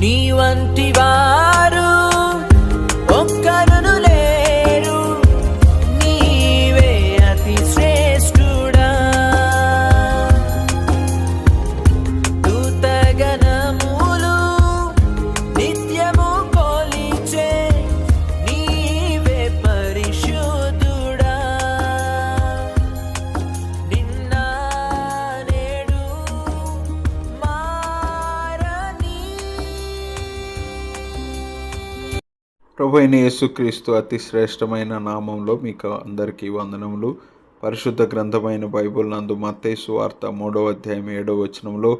నీ వంటివా ప్రభు అయిన యేసుక్రీస్తు అతి శ్రేష్టమైన నామంలో మీకు అందరికీ వందనములు. పరిశుద్ధ గ్రంథమైన బైబిల్ నందు మత్తేసు వార్త మూడవ అధ్యాయం ఏడవ వచనంలో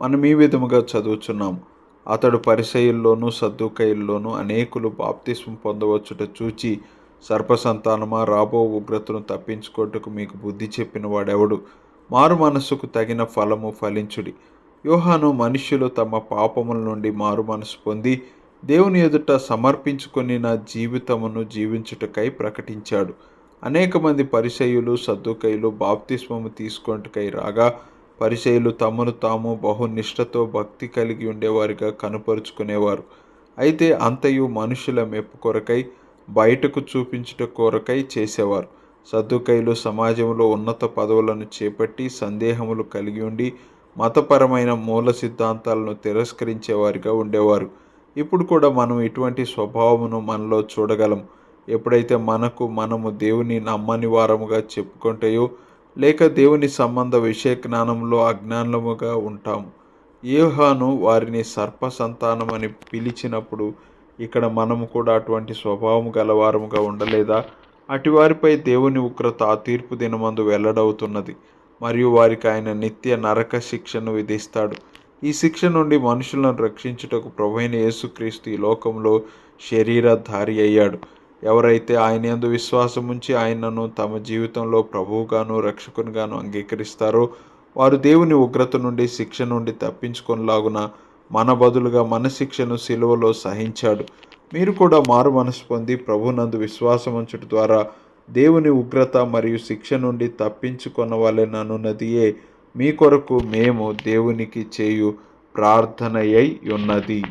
మనం ఈ విధముగా చదువుచున్నాం. అతడు పరిసయుల్లోనూ సద్దుకైల్లోనూ అనేకులు బాప్తిస్మం పొందవచ్చుట చూచి సర్పసంతానమా రాబో ఉగ్రతను తప్పించుకోటకు మీకు బుద్ధి చెప్పిన వాడెవడు? మారు మనస్సుకు తగిన ఫలము ఫలించుడి. యోహాను మనుష్యులు తమ పాపముల నుండి మారు మనసు పొంది దేవుని ఎదుట సమర్పించుకొని నా జీవితమును జీవించుటకై ప్రకటించాడు. అనేక మంది పరిచయులు సద్దుకైలు బాప్తిస్మము తీసుకొనుటకై రాగా పరిచయులు తమను తాము బహునిష్టతో భక్తి కలిగి ఉండేవారిగా కనుపరుచుకునేవారు. అయితే అంతయు మనుషుల మెప్పు కొరకై బయటకు చూపించుట కొరకై చేసేవారు. సద్దుకైలు సమాజంలో ఉన్నత పదవులను చేపట్టి సందేహములు కలిగి ఉండి మతపరమైన మూల సిద్ధాంతాలను తిరస్కరించేవారిగా ఉండేవారు. ఇప్పుడు కూడా మనం ఇటువంటి స్వభావమును మనలో చూడగలం. ఎప్పుడైతే మనకు మనము దేవుని నమ్మని వారముగా చెప్పుకుంటాయో లేక దేవుని సంబంధ విషయ జ్ఞానంలో అజ్ఞానముగా ఉంటాము యోహాను వారిని సర్ప సంతానమని పిలిచినప్పుడు ఇక్కడ మనము కూడా అటువంటి స్వభావం గలవారముగా ఉండలేదా? అటివారిపై దేవుని ఉగ్రత ఆ తీర్పు దినమందు వెల్లడవుతున్నది. మరియు వారికి ఆయన నిత్య నరక శిక్షను విధిస్తాడు. ఈ శిక్ష నుండి మనుషులను రక్షించుటకు ప్రభైన యేసుక్రీస్తు ఈ లోకంలో శరీరధారి అయ్యాడు. ఎవరైతే ఆయన ఎందు విశ్వాసం ఉంచి ఆయనను తమ జీవితంలో ప్రభువుగాను రక్షకునిగాను అంగీకరిస్తారో వారు దేవుని ఉగ్రత నుండి శిక్ష నుండి తప్పించుకొనిలాగున మన బదులుగా మన శిక్షను సిలువలో సహించాడు. మీరు కూడా మారు మనసు పొంది ప్రభునందు విశ్వాసం ఉంచడం ద్వారా దేవుని ఉగ్రత మరియు శిక్ష నుండి తప్పించుకొనవలెననున్నదియే మీ కొరకు మేము దేవునికి చేయు ప్రార్థనయై ఉన్నది.